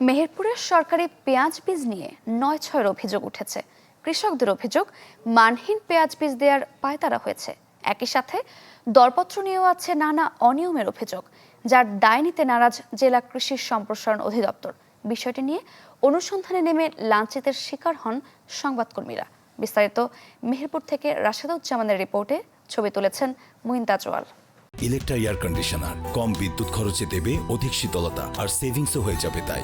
মেহেরপুরের সরকারি পেঁয়াজ বীজ নিয়ে নয় ছয়ের অভিযোগ উঠেছে। কৃষকদের অভিযোগ, মানহীন পেঁয়াজ বীজ দেওয়ার পায়তারা হয়েছে। একই সাথে দরপত্র নিয়েও আছে নানা অনিয়মের অভিযোগ, যার দায় নিতে নারাজ জেলা কৃষি সম্প্রসারণ অধিদপ্তর। বিষয়টি নিয়ে অনুসন্ধানে নেমে লাঞ্ছিতের শিকার হন সংবাদকর্মীরা। বিস্তারিত মেহেরপুর থেকে রাশেদুজ্জামানের রিপোর্টে ছবি তুলেছেন Muin Tajwal Electra air conditioner, কম বিদ্যুৎ খরচে দেবে অধিক শীতলতা, আর সেভিংসও হয়ে যাবে তাই।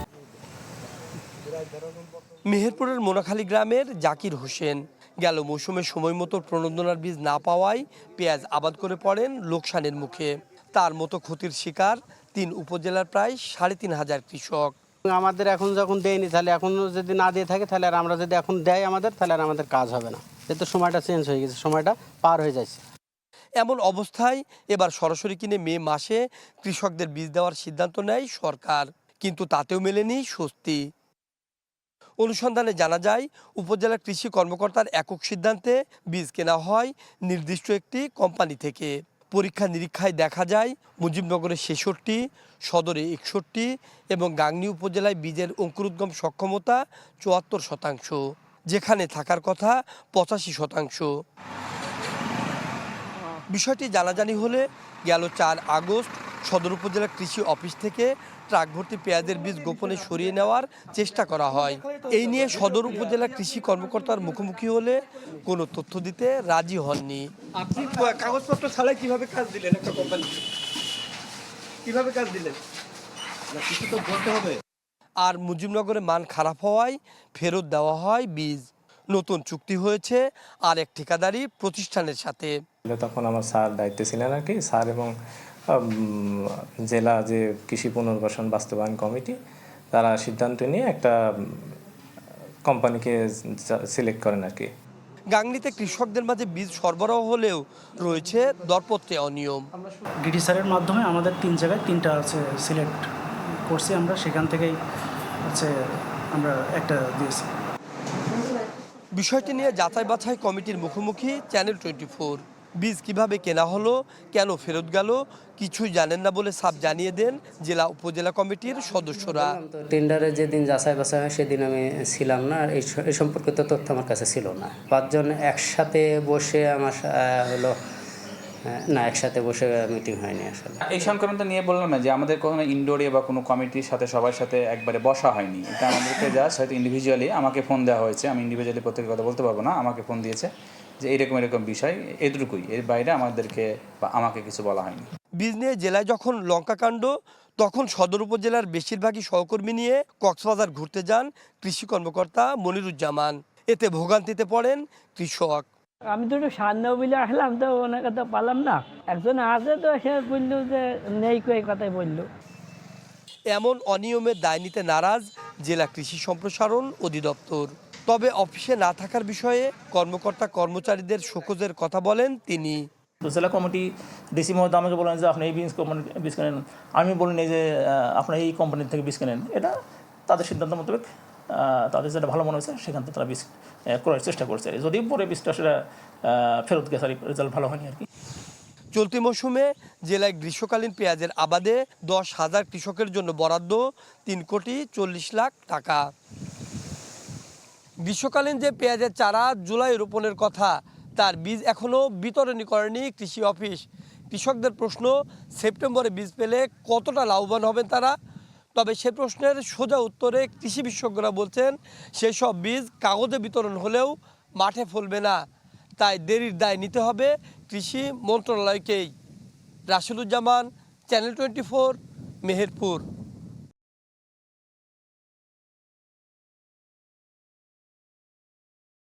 মেহেরপুরের মোনাখালী গ্রামের জাকির হোসেন গেল মৌসুমে সময় মতো প্রণোদনার বীজ না পাওয়ায় পেঁয়াজ আবাদ করে পড়েন লোকসানের মুখে। তার মতো ক্ষতির শিকার তিন উপজেলার প্রায় সাড়ে তিন হাজার কৃষক। আমাদের এখন যখন দেয়নি তাহলে এখন যদি না দিয়ে থাকে তাহলে আর আমরা যদি এখন দেয় আমাদের তাহলে আর আমাদের কাজ হবে না। যেহেতু সময়টা চেঞ্জ হয়ে গেছে সময়টা পার হয়ে যাচ্ছে। এমন অবস্থায় এবার সরাসরি কিনে মে মাসে কৃষকদের বীজ দেওয়ার সিদ্ধান্ত নেয় সরকার কিন্তু তাতেও মেলেনি স্বস্তি। অনুসন্ধানে জানা যায়, উপজেলা কৃষি কর্মকর্তার একক সিদ্ধান্তে বীজ কেনা হয় নির্দিষ্ট একটি কোম্পানি থেকে। পরীক্ষা নিরীক্ষায় দেখা যায় মুজিবনগরে ছেষট্টি, সদরে একষট্টি এবং গাংনী উপজেলায় বীজের অঙ্কুরোদ্গম সক্ষমতা চুয়াত্তর শতাংশ, যেখানে থাকার কথা পঁচাশি শতাংশ। বিষয়টি জানাজানি হলে গেল চার আগস্ট সদর উপজেলা কৃষি অফিস থেকে ট্রাক ভর্তি পেঁয়াজের বীজ গোপনে সরিয়ে নেওয়ার চেষ্টা করা হয়। এই নিয়ে সদর উপজেলা কৃষি কর্মকর্তার মুখোমুখি হলে কোনো তথ্য দিতে রাজি হননি। আপনি কাগজপত্র ছাড়াই কীভাবে কাজ দিলেন একটা কোম্পানি কীভাবে কাজ দিলেন? কিছু তো বলতে হবে। আর মুজিবনগরে মান খারাপ হওয়ায় ফেরত দেওয়া হয় বীজ। নতুন চুক্তি হয়েছে আর এক ঠিকাদারি প্রতিষ্ঠানের সাথে। তখন আমার স্যার দায়িত্বে ছিলেন আর কি। স্যার এবং জেলা যে কৃষি পুনর্বাসন বাস্তবায়ন কমিটি তারা সিদ্ধান্ত নিয়ে একটা কোম্পানিকে সিলেক্ট করেন আর কি। গাংনীতে কৃষকদের মাঝে বীজ সরবরাহ হলেও রয়েছে দরপত্রে অনিয়ম। ডিডি স্যারের মাধ্যমে আমাদের তিন জায়গায় তিনটা আছে সিলেক্ট করছি আমরা সেখান থেকেই হচ্ছে আমরা একটা দিয়েছি। বিষয়টি নিয়ে যাচাই বাছাই কমিটির মুখোমুখি চ্যানেল টোয়েন্টি ফোর বীজ কীভাবে কেনা হলো কেন ফেরত গেল কিছুই জানেন না বলে সাপ জানিয়ে দেন জেলা উপজেলা কমিটির সদস্যরা। টেন্ডারে যেদিন যাচাই বাছাই হয় সেদিন আমি ছিলাম না আর এই সম্পর্কিত তথ্য আমার কাছে ছিল না। পাঁচজন একসাথে বসে আমার সা- হলো না একসাথে বসে মিটিং হয়নি আসলে। এই সংক্রান্ত নিয়ে বললাম না যে আমাদের কোনো ইনডোরে বা কোনো কমিটির সাথে সবার সাথে একবারে বসা হয়নি। এটা আমাদেরকে জাস্ট হয়তো ইন্ডিভিজুয়ালি আমাকে ফোন দেওয়া হয়েছে। আমি ইন্ডিভিজুয়ালি প্রত্যেকের কথা বলতে পারব না আমাকে ফোন দিয়েছে। যে এরকম এরকম বিষয় এটুকুই এর বাইরে আমাদেরকে বা আমাকে কিছু বলা হয়নি। বীজ নিয়ে জেলায় যখন লঙ্কাকাণ্ড তখন সদর উপজেলার বেশিরভাগই সহকর্মী নিয়ে কক্সবাজার ঘুরতে যান কৃষি কর্মকর্তা মনিরুজ্জামান। এতে ভোগান্তিতে পড়েন কৃষক। আমি তো একটু সান্না বলে আসলাম তো ওনাকে তো পালাম না। একজন আছে তো সে বলল যে নেই কই কথাই বলল। এমন অনিয়মের দায় নিতে নারাজ জেলা কৃষি সম্প্রসারণ অধিদপ্তর। তবে অফিসে না থাকার বিষয়ে কর্মকর্তা কর্মচারীদের শোকজের কথা বলেন তিনি। তো জেলা কমিটি ডিসি মহোদয় আমাকে বলেন যে আপনি এই বীজ কোম্পানি বীজ কেনেন? আমি বলিনি যে আপনার এই কোম্পানি থেকে বীজ কেনেন? এটা তাদের সিদ্ধান্ত মোতাবেক তাদের যেটা ভালো মনে হয়েছে সেখান থেকে তারা বীজ করার চেষ্টা করছে। যদি পরে বীজটা সেটা ফেরত গেছে আর রেজাল্ট ভালো হয়নি আর কি। চলতি মৌসুমে জেলায় গ্রীষ্মকালীন পেঁয়াজের আবাদে দশ হাজার কৃষকের জন্য বরাদ্দ তিন কোটি চল্লিশ লাখ টাকা। গ্রীষ্মকালীন যে পেঁয়াজের চারা জুলাই রোপণের কথা, তার বীজ এখনও বিতরণী করেনি কৃষি অফিস। কৃষকদের প্রশ্ন, সেপ্টেম্বরে বীজ পেলে কতটা লাভবান হবেন তারা? তবে সে প্রশ্নের সোজা উত্তরে কৃষি বিশেষজ্ঞরা বলছেন, সেসব বীজ কাগজে বিতরণ হলেও মাঠে ফলবে না। তাই দেরির দায় নিতে হবে কৃষি মন্ত্রণালয়কেই। Rashiduzzaman, channel twenty four, Meherpur.